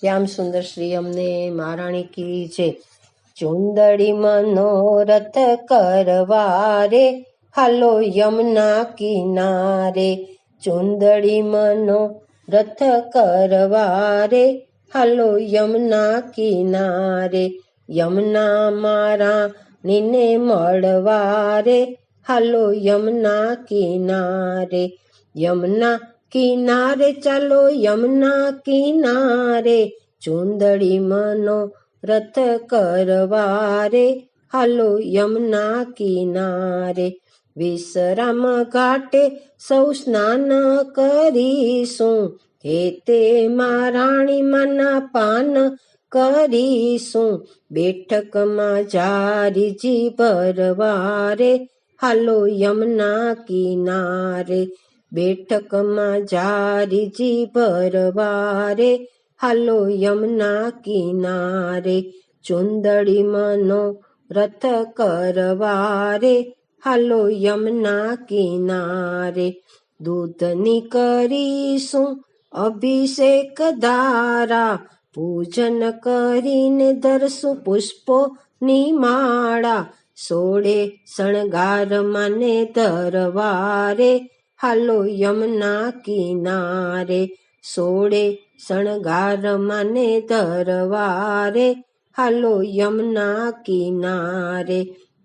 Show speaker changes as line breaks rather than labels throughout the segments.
શ્યામ સુંદર શ્રી અમને મહારાણી કી છે. ચુંદડી મનોરથ કરવારે, હાલો યમના કિનારે. ચુંદડી મનોરથ કરવારે, હાલો યમના કિનારે. યમના મારા નીને મળવારે, હાલો યમના કિનારે. યમુના કિનારે ચાલો યમુના કિનારે, ચુંદડી મનો રથ કરવારે. હાલો યમુના કિનારે, વિશ્રામ ઘાટે સૌ સ્નાન કરીશું. હે તે મારાણી મના પાન કરીશું. બેઠકમાં જારીજી ભરવારે. હાલો યમુના કિનારે બેઠકમાં જારીજી ભરવારે, હાલો યમના કિનારે ચુંદડી મનો રથ કરવારે, હાલો યમના કિનારે, દૂધની કરીશું અભિષેક ધારા, પૂજન કરીને ધરશું પુષ્પો ની માળા, સોળે શણગાર મને ધરવારે હાલો યમના કિનારે સોડે શણગાર મને દરવારે. હાલો યમના કિનારે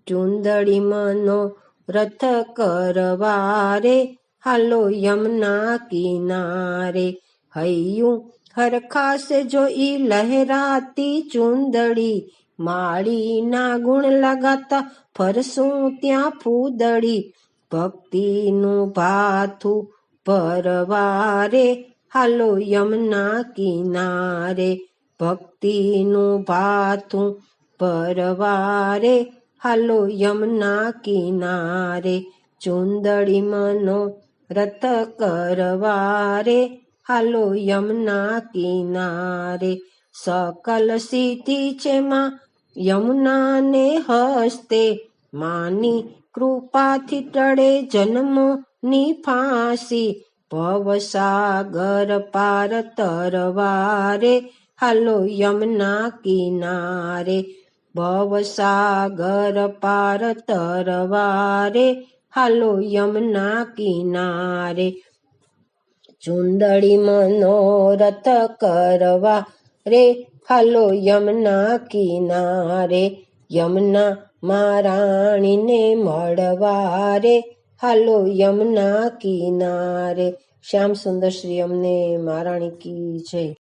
ચુંદડી મનો રથ કરવારે. હાલો યમના કિનારે હૈયું હરખાશે જો ઈ લહેરાતી ચુંદડી. માળીના ગુણ લગાતા ફરશું ત્યાં ફૂદડી. ભક્તિનું ભાથું પરવારે હાલો યમના કિનારે. ભક્તિનું ભાથું પરવારે હાલો યમના કિનારે. ચુંદડી મનો રથ કરવારે, હાલો યમના કિનારે. સકલ સિદ્ધિ છે માં યમુનાને હસ્તે, માની કૃપાથી ટળે જન્મની ફાંસી. ભવસાગર પાર તરવારે, હાલો યમના કિનારે. ભવસાગર પાર તરવારે, હાલો યમના કિનારે. ચુંદડી મનોરથ કરવા રે, હાલો યમના કિનારે. યમુના મારાણીને મળવારે. હાલો યમુના કિનારે. શ્યામ સુંદર શ્રી અમને મહારાણી કી જય.